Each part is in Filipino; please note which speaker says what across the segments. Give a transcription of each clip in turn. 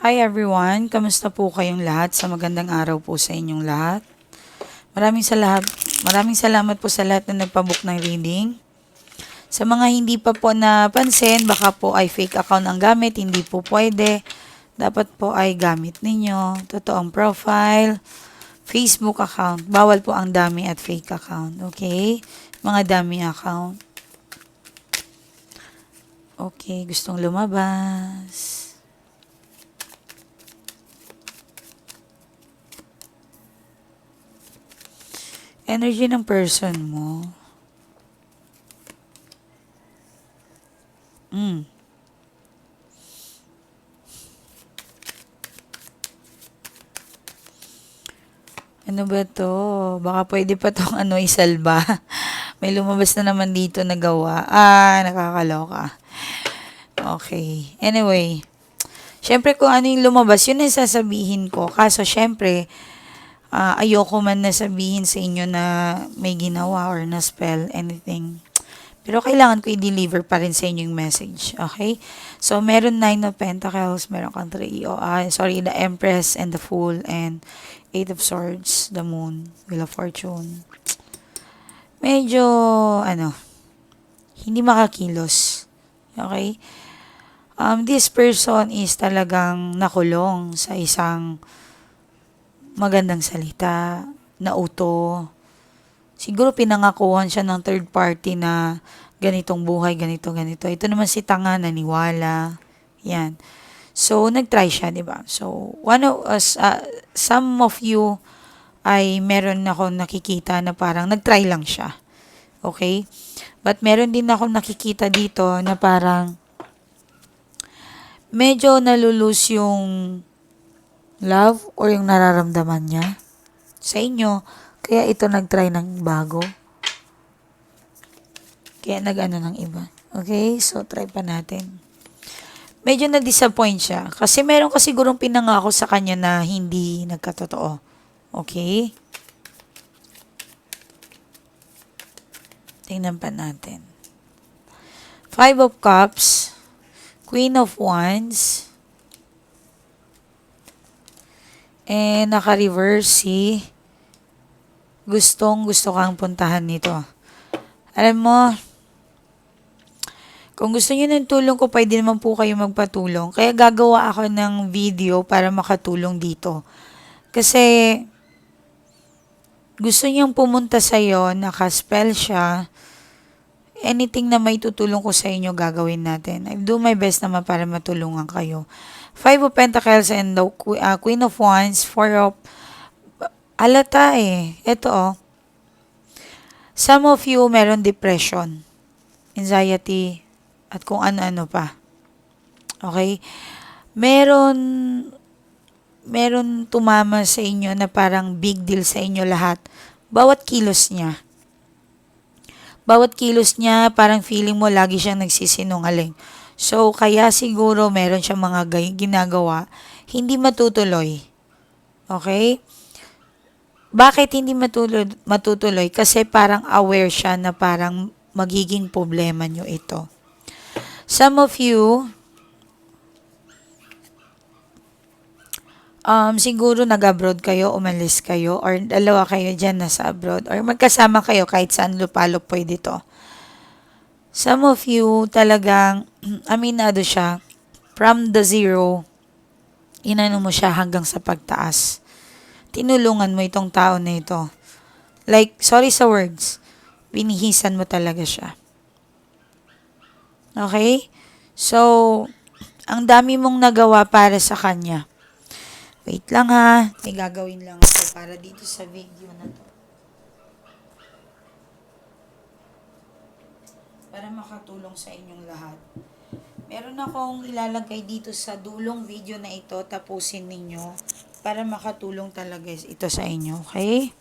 Speaker 1: Hi everyone, kamusta po kayong lahat? Sa magandang araw po sa inyong lahat. Maraming salamat, maraming salamat po sa lahat na nagpabook ng reading. Sa mga hindi pa po napansin, baka po ay fake account ang gamit, hindi po pwede. Dapat po ay gamit ninyo. Totoong profile, Facebook account. Bawal po ang dami at fake account. Okay? Mga dami account. Okay, gustong lumabas. Energy ng person mo. Mm. Ano ba to? Baka pwede pa tong ano isalba. May lumabas na naman dito na gawa. Ah, nakakaloka. Okay. Anyway. Siyempre kung ano yung lumabas, yun ang sasabihin ko. Kaso siyempre, ah, ayoko man na sabihin sa inyo na may ginawa or na spell anything. Pero kailangan ko i-deliver pa rin sa inyo yung message. Okay? So, meron Nine of Pentacles, meron kang three, oh, ah, sorry, the Empress and the Fool, and Eight of Swords, the Moon, Wheel of Fortune. Medyo, ano, hindi makakilos. Okay? Um, this person is talagang nakulong sa isang magandang salita, nauto. Siguro pinangakuhan siya ng third party na ganitong buhay, ganito, ganito. Ito naman si Tanga, naniwala. Yan. So, nag-try siya, di ba? So, one of us, uh, some of you ay meron ako nakikita na parang nag-try lang siya. Okay? But meron din ako nakikita dito na parang medyo nalulus yung love or yung nararamdaman niya sa inyo. Kaya ito nag-try ng bago. Kaya nag-ano ng iba. Okay? So, try pa natin. Medyo na-disappoint siya. Kasi meron ka sigurong pinangako sa kanya na hindi nagkatotoo. Okay? Tingnan pa natin. Five of Cups. Queen of Wands. And naka-reverse si gustong gusto kang puntahan nito. Alam mo, kung gusto niyo ng tulong ko, pwede naman po kayo magpatulong. Kaya gagawa ako ng video para makatulong dito. Kasi, gusto niyang pumunta sa'yo, nakaspell siya, anything na may tutulong ko sa inyo, gagawin natin. I do my best naman para matulungan kayo. Five of Pentacles and the uh, Queen of Wands, Four of... Alata eh. Ito oh. Some of you meron depression, anxiety, at kung ano-ano pa. Okay? Meron meron tumama sa inyo na parang big deal sa inyo lahat. Bawat kilos niya. Bawat kilos niya, parang feeling mo lagi siyang nagsisinungaling. So, kaya siguro meron siyang mga ginagawa, hindi matutuloy. Okay? Bakit hindi matuloy, matutuloy? Kasi parang aware siya na parang magiging problema nyo ito. Some of you, um, siguro nag-abroad kayo, umalis kayo, or dalawa kayo dyan nasa abroad, or magkasama kayo kahit saan lupalo pwede to. Some of you talagang, aminado siya, from the zero, inano mo siya hanggang sa pagtaas. Tinulungan mo itong tao na ito. Like, sorry sa words, binihisan mo talaga siya. Okay? So, ang dami mong nagawa para sa kanya. Wait lang ha. May gagawin lang ako para dito sa video na to. Para makatulong sa inyong lahat. Meron akong ilalagay dito sa dulong video na ito. Tapusin ninyo. Para makatulong talaga ito sa inyo. Okay?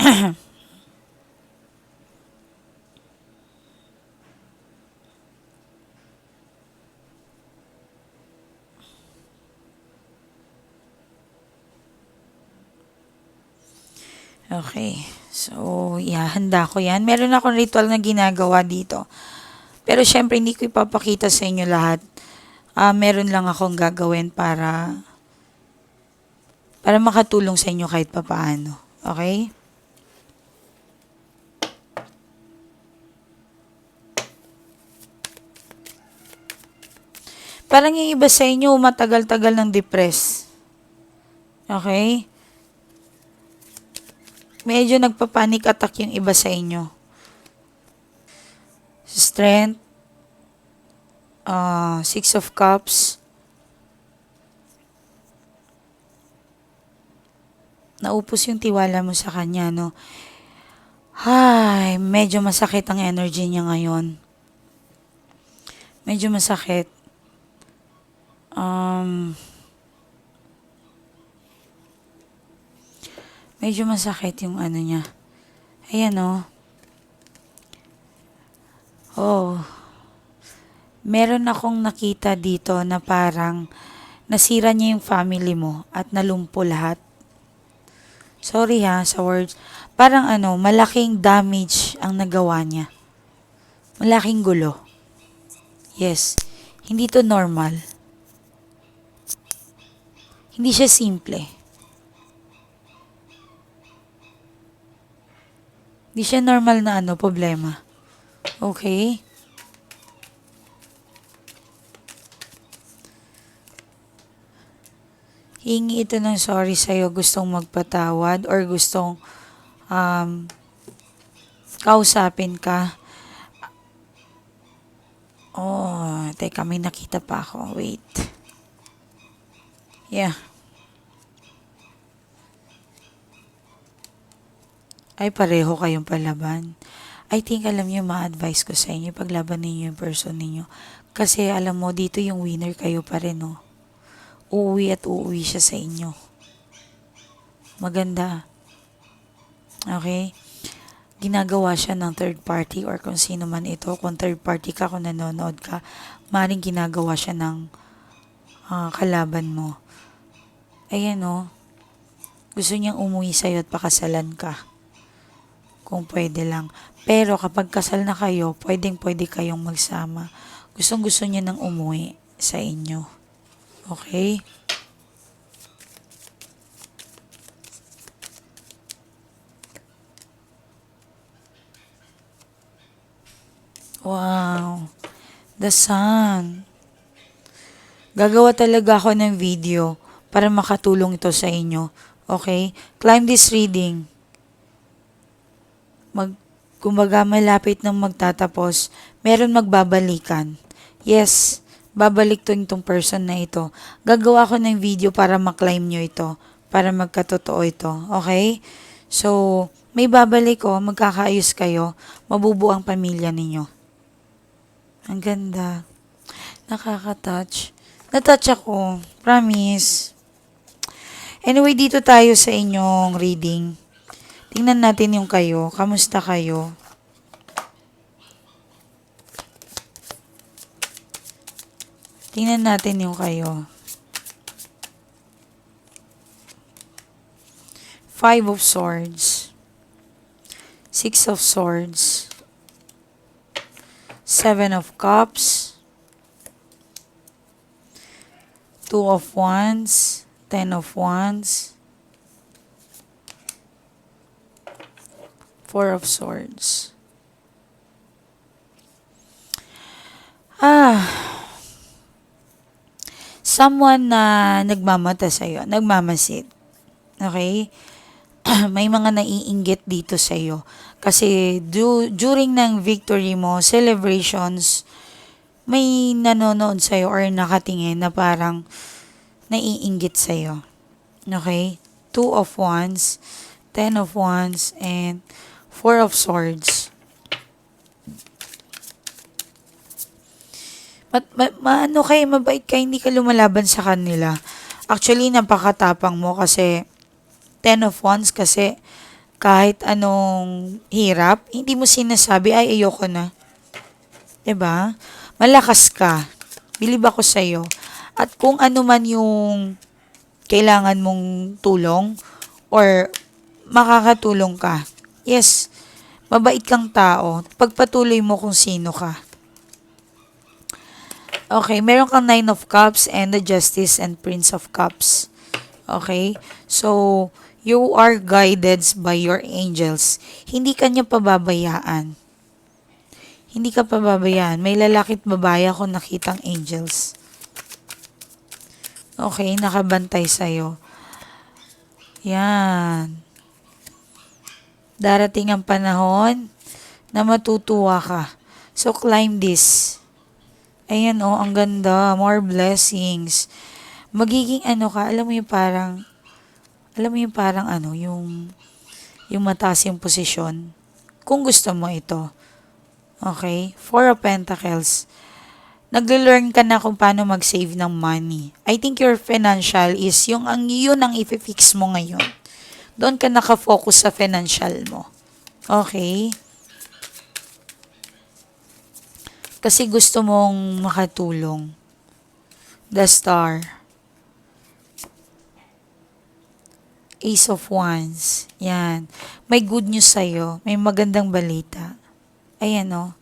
Speaker 1: Okay. So, yeah, handa ko yan. Meron akong ritual na ginagawa dito Pero syempre, hindi ko ipapakita sa inyo lahat. Ah, meron lang akong gagawin para para makatulong sa inyo kahit papaano. Okay? Parang yung iba sa inyo, matagal-tagal ng depress. Okay? Medyo nagpa-panic attack yung iba sa inyo. Strength. uh, Six of Cups. Naupos yung tiwala mo sa kanya, no? Ay, medyo masakit ang energy niya ngayon. Medyo masakit. Um, medyo masakit yung ano niya. Ayan, oh. Oh. Meron akong nakita dito na parang nasira niya yung family mo at nalumpo lahat. Sorry ha sa words. Parang ano, malaking damage ang nagawa niya. Malaking gulo. Yes. Hindi to normal. Hindi siya simple. Hindi siya normal na ano, problema. Okay? Hingi ito ng sorry sa'yo, gustong magpatawad or gustong um, kausapin ka. Oh, teka, may nakita pa ako. Wait. Yeah. Ay, pareho kayong palaban. I think alam niyo ma-advise ko sa inyo, paglaban ninyo yung person ninyo. Kasi alam mo, dito yung winner kayo pa rin, no? Uuwi at uuwi siya sa inyo. Maganda. Okay? Ginagawa siya ng third party or kung sino man ito. Kung third party ka, kung nanonood ka, maring ginagawa siya ng ah, kalaban mo. Ayan, no? Gusto niyang umuwi sa'yo at pakasalan ka kung pwede lang. Pero kapag kasal na kayo, pwedeng pwede kayong magsama. Gustong gusto niya nang umuwi sa inyo. Okay? Wow. The sun. Gagawa talaga ako ng video para makatulong ito sa inyo. Okay? Climb this reading mag, kumbaga malapit nang magtatapos, meron magbabalikan. Yes, babalik to itong person na ito. Gagawa ko ng video para maklimb nyo ito, para magkatotoo ito. Okay? So, may babalik ko, magkakaayos kayo, mabubuo ang pamilya ninyo. Ang ganda. Nakaka-touch. Na-touch ako. Promise. Anyway, dito tayo sa inyong reading. Tingnan natin yung kayo. Kamusta kayo? Tingnan natin yung kayo. Five of Swords. Six of Swords. Seven of Cups. Two of Wands. Ten of Wands. Four of Swords. Ah. Someone na nagmamata sa'yo, nagmamasid. Okay? May mga naiinggit dito sa'yo. Kasi du- during ng victory mo, celebrations, may nanonood sa'yo or nakatingin na parang naiinggit sa'yo. Okay? Two of Wands, Ten of Wands, and Four of Swords. Mat, ma, maano kayo, mabait ka, hindi ka lumalaban sa kanila. Actually, napakatapang mo kasi Ten of Wands kasi kahit anong hirap, hindi mo sinasabi, ay, ayoko na. ba? Malakas ka. Bilib ako sa'yo. At kung ano man yung kailangan mong tulong or makakatulong ka, yes, mabait kang tao. Pagpatuloy mo kung sino ka. Okay, meron kang Nine of Cups and the Justice and Prince of Cups. Okay? So, you are guided by your angels. Hindi ka niya pababayaan. Hindi ka pababayaan. May lalakit babae ako nakitang angels. Okay, nakabantay sa'yo. Yan. Darating ang panahon na matutuwa ka. So, climb this. Ayan oh, ang ganda. More blessings. Magiging ano ka, alam mo yung parang, alam mo yung parang ano, yung, yung mataas yung posisyon. Kung gusto mo ito. Okay? Four of Pentacles. Nagle-learn ka na kung paano mag-save ng money. I think your financial is yung ang yun ang i-fix mo ngayon. Doon ka nakafocus sa financial mo. Okay? Kasi gusto mong makatulong. The Star. Ace of Wands. Yan. May good news sa'yo. May magandang balita. Ayan o.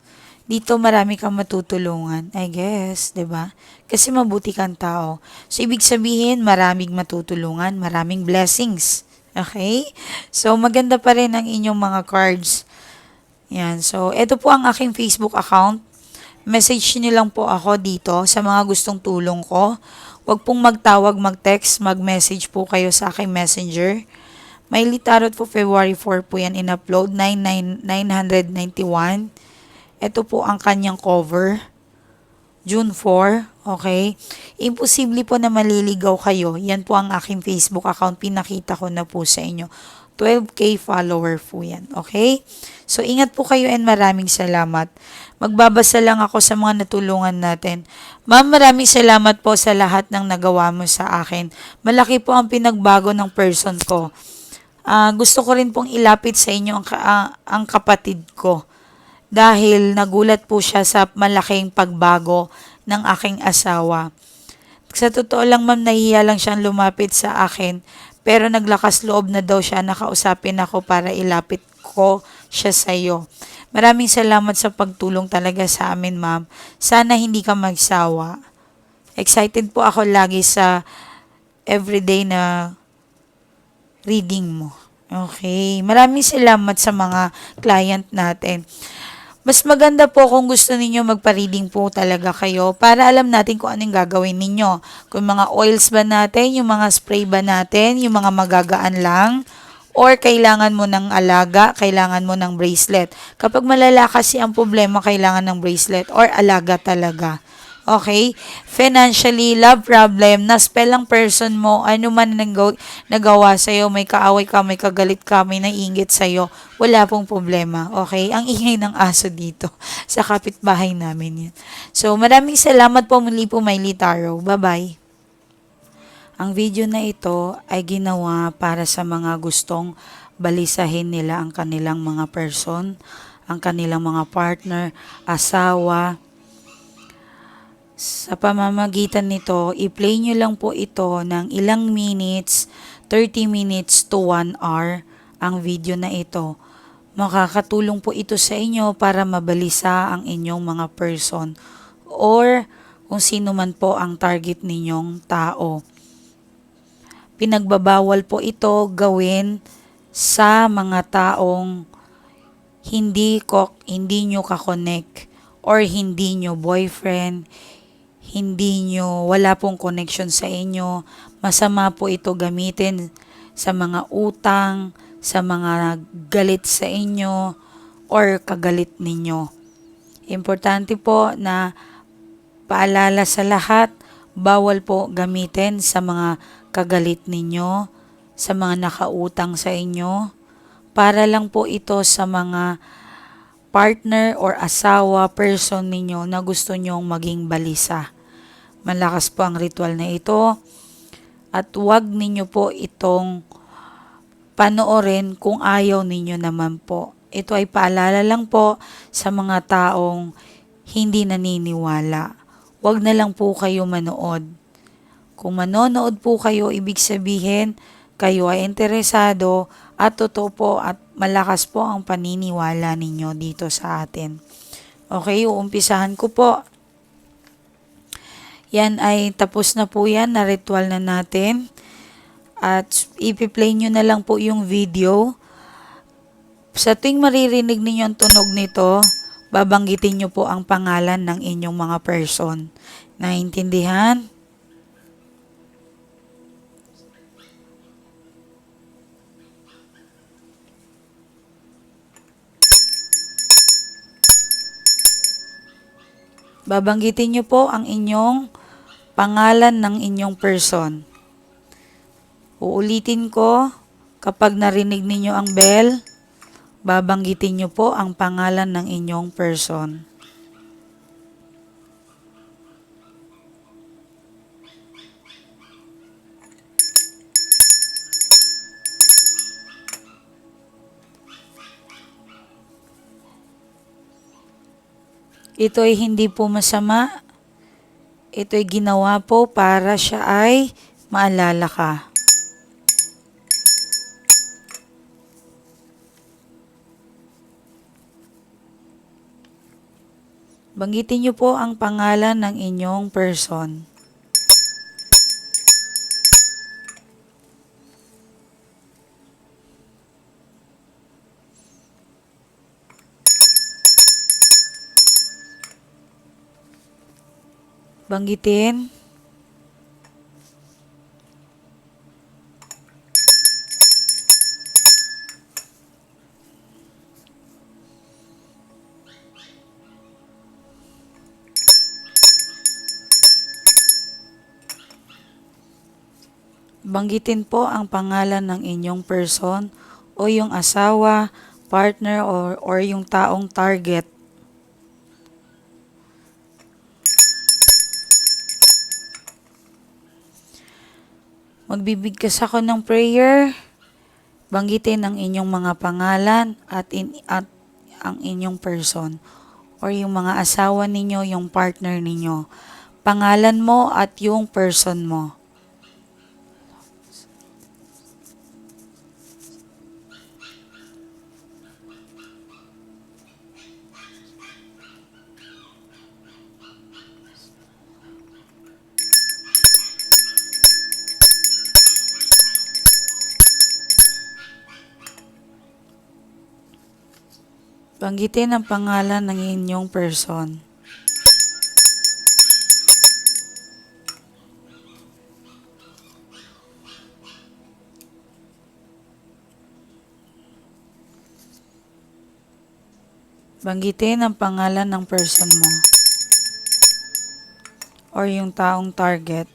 Speaker 1: Dito marami kang matutulungan. I guess, 'di ba? Kasi mabuti kang tao. So, ibig sabihin, maraming matutulungan, maraming blessings. Okay? So, maganda pa rin ang inyong mga cards. Yan. So, ito po ang aking Facebook account. Message niyo lang po ako dito sa mga gustong tulong ko. Huwag pong magtawag, mag-text, mag-message po kayo sa aking messenger. May Tarot po February 4 po yan in-upload, 99 991. Ito po ang kanyang cover. June 4, okay? Imposible po na maliligaw kayo. Yan po ang aking Facebook account. Pinakita ko na po sa inyo. 12k follower po yan, okay? So, ingat po kayo and maraming salamat. Magbabasa lang ako sa mga natulungan natin. Ma'am, maraming salamat po sa lahat ng nagawa mo sa akin. Malaki po ang pinagbago ng person ko. Ah, gusto ko rin pong ilapit sa inyo ang, ah, ang kapatid ko dahil nagulat po siya sa malaking pagbago ng aking asawa. Sa totoo lang ma'am, nahiya lang siyang lumapit sa akin pero naglakas loob na daw siya nakausapin ako para ilapit ko siya sa iyo. Maraming salamat sa pagtulong talaga sa amin ma'am. Sana hindi ka magsawa. Excited po ako lagi sa everyday na reading mo. Okay. Maraming salamat sa mga client natin. Mas maganda po kung gusto ninyo magpa-reading po talaga kayo para alam natin kung anong gagawin ninyo. Kung mga oils ba natin, yung mga spray ba natin, yung mga magagaan lang, or kailangan mo ng alaga, kailangan mo ng bracelet. Kapag malala kasi ang problema, kailangan ng bracelet or alaga talaga. Okay? Financially, love problem, na-spell ang person mo, ano man nang nagawa sa'yo, may kaaway ka, may kagalit ka, may naingit sa'yo, wala pong problema. Okay? Ang ingay ng aso dito sa kapitbahay namin yan. So, maraming salamat po muli po, Miley Taro. Bye-bye. Ang video na ito ay ginawa para sa mga gustong balisahin nila ang kanilang mga person, ang kanilang mga partner, asawa, sa pamamagitan nito, i-play nyo lang po ito ng ilang minutes, 30 minutes to 1 hour ang video na ito. Makakatulong po ito sa inyo para mabalisa ang inyong mga person or kung sino man po ang target ninyong tao. Pinagbabawal po ito gawin sa mga taong hindi ko hindi nyo ka-connect or hindi nyo boyfriend, hindi nyo, wala pong connection sa inyo, masama po ito gamitin sa mga utang, sa mga galit sa inyo, or kagalit ninyo. Importante po na paalala sa lahat, bawal po gamitin sa mga kagalit ninyo, sa mga nakautang sa inyo, para lang po ito sa mga partner or asawa, person ninyo na gusto nyong maging balisa. Malakas po ang ritual na ito at huwag ninyo po itong panoorin kung ayaw ninyo naman po. Ito ay paalala lang po sa mga taong hindi naniniwala. Huwag na lang po kayo manood. Kung manonood po kayo, ibig sabihin kayo ay interesado at totoo po at malakas po ang paniniwala ninyo dito sa atin. Okay, uumpisahan ko po. Yan ay tapos na po yan, na ritual na natin. At ipi-play nyo na lang po yung video. Sa tuwing maririnig ninyo ang tunog nito, babanggitin nyo po ang pangalan ng inyong mga person. Naintindihan? Babanggitin nyo po ang inyong pangalan ng inyong person. Uulitin ko, kapag narinig ninyo ang bell, babanggitin nyo po ang pangalan ng inyong person. Ito ay hindi po masama. Ito ay ginawa po para siya ay maalala ka. Banggitin niyo po ang pangalan ng inyong person. Banggitin. Banggitin po ang pangalan ng inyong person o yung asawa, partner, or, or yung taong target. Magbibigkas ako ng prayer. Banggitin ang inyong mga pangalan at, in, at ang inyong person or yung mga asawa ninyo, yung partner ninyo. Pangalan mo at yung person mo. Banggitin ang pangalan ng inyong person. Banggitin ang pangalan ng person mo or yung taong target.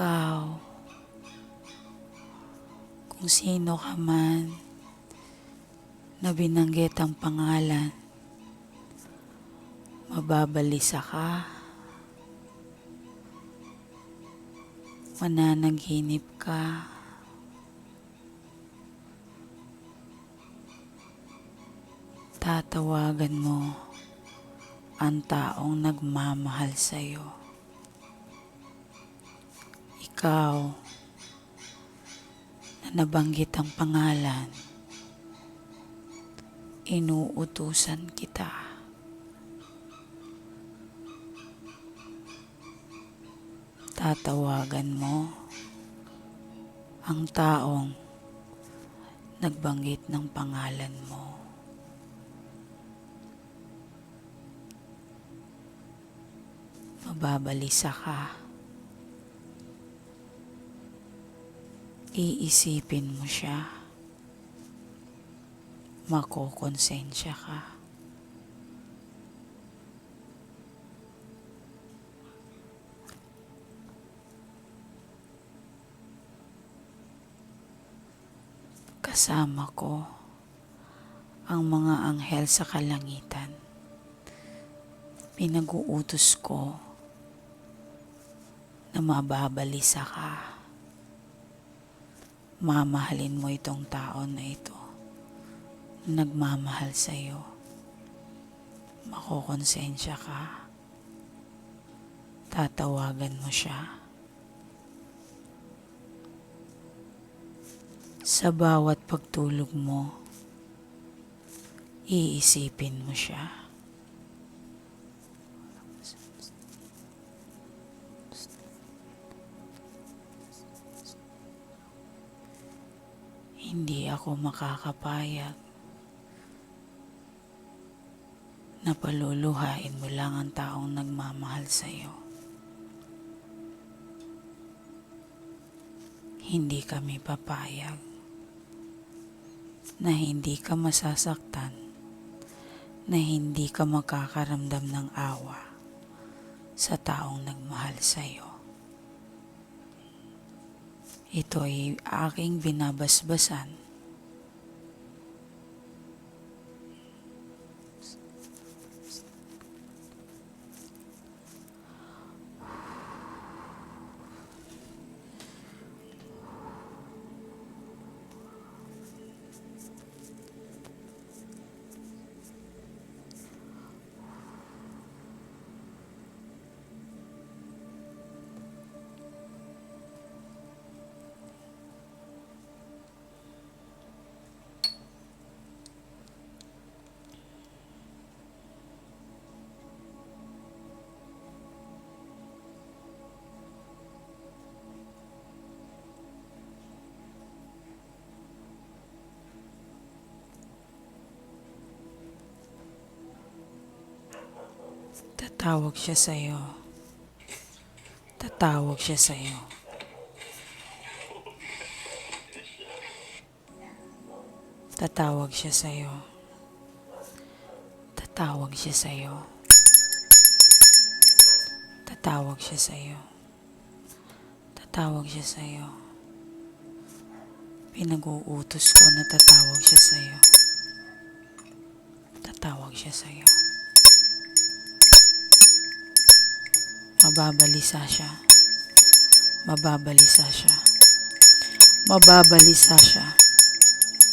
Speaker 1: Ikaw, kung sino ka man na binanggit ang pangalan, mababalisa ka, mananaginip ka, tatawagan mo ang taong nagmamahal sa'yo. Ikaw na nabanggit ang pangalan, inuutusan kita. Tatawagan mo ang taong nagbanggit ng pangalan mo. Mababalisa ka. Iisipin mo siya. Makokonsensya ka. Kasama ko ang mga anghel sa kalangitan. Pinag-uutos ko na mababalisa ka. Mamahalin mo itong tao na ito. na Nagmamahal sa iyo. makokonsensya ka. Tatawagan mo siya. Sa bawat pagtulog mo, iisipin mo siya. Hindi ako makakapayag na paluluhain mo lang ang taong nagmamahal sa iyo. Hindi kami papayag na hindi ka masasaktan, na hindi ka makakaramdam ng awa sa taong nagmahal sa iyo. Ito ay aking binabasbasan Tatawag siya sa'yo. Tatawag siya sa'yo. Tatawag siya sa'yo. Tatawag siya sa'yo. Tatawag siya sa'yo. Tatawag siya sa'yo. Pinag-uutos ko na tatawag siya sa'yo. Tatawag siya sa'yo. Mababalisa siya. Mababalisa siya. Mababalisa siya.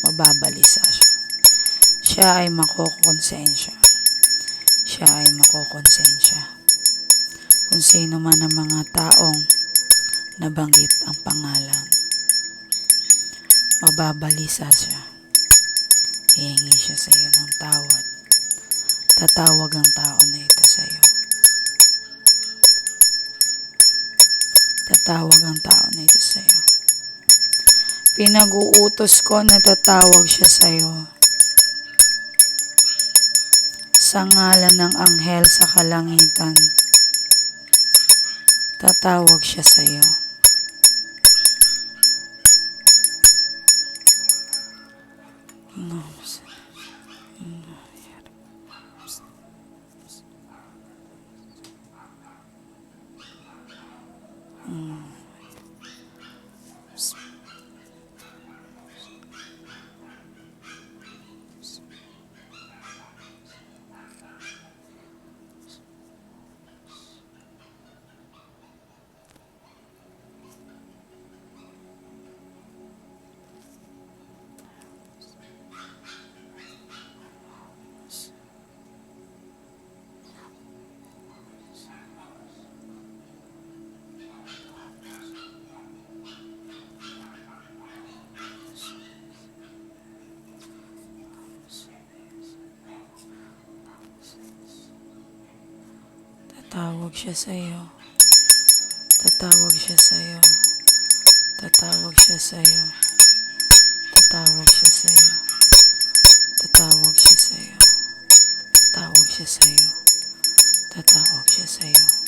Speaker 1: Mababalisa siya. Siya ay makokonsensya. Siya ay makokonsensya. Kung sino man ang mga taong nabanggit ang pangalan. Mababalisa siya. Hihingi siya sa iyo ng tawad. Tatawag ang tao na ito sa iyo. Tatawag ang tao na ito sa iyo. Pinag-uutos ko na tatawag siya sa iyo. Sa ngalan ng anghel sa kalangitan, tatawag siya sa Tatawag siya sa iyo. Tatawag siya sa iyo. Tatawag siya sa iyo. Tatawag siya sa iyo. Tatawag siya sa iyo. Tatawag siya sa iyo. Tatawag siya sa iyo.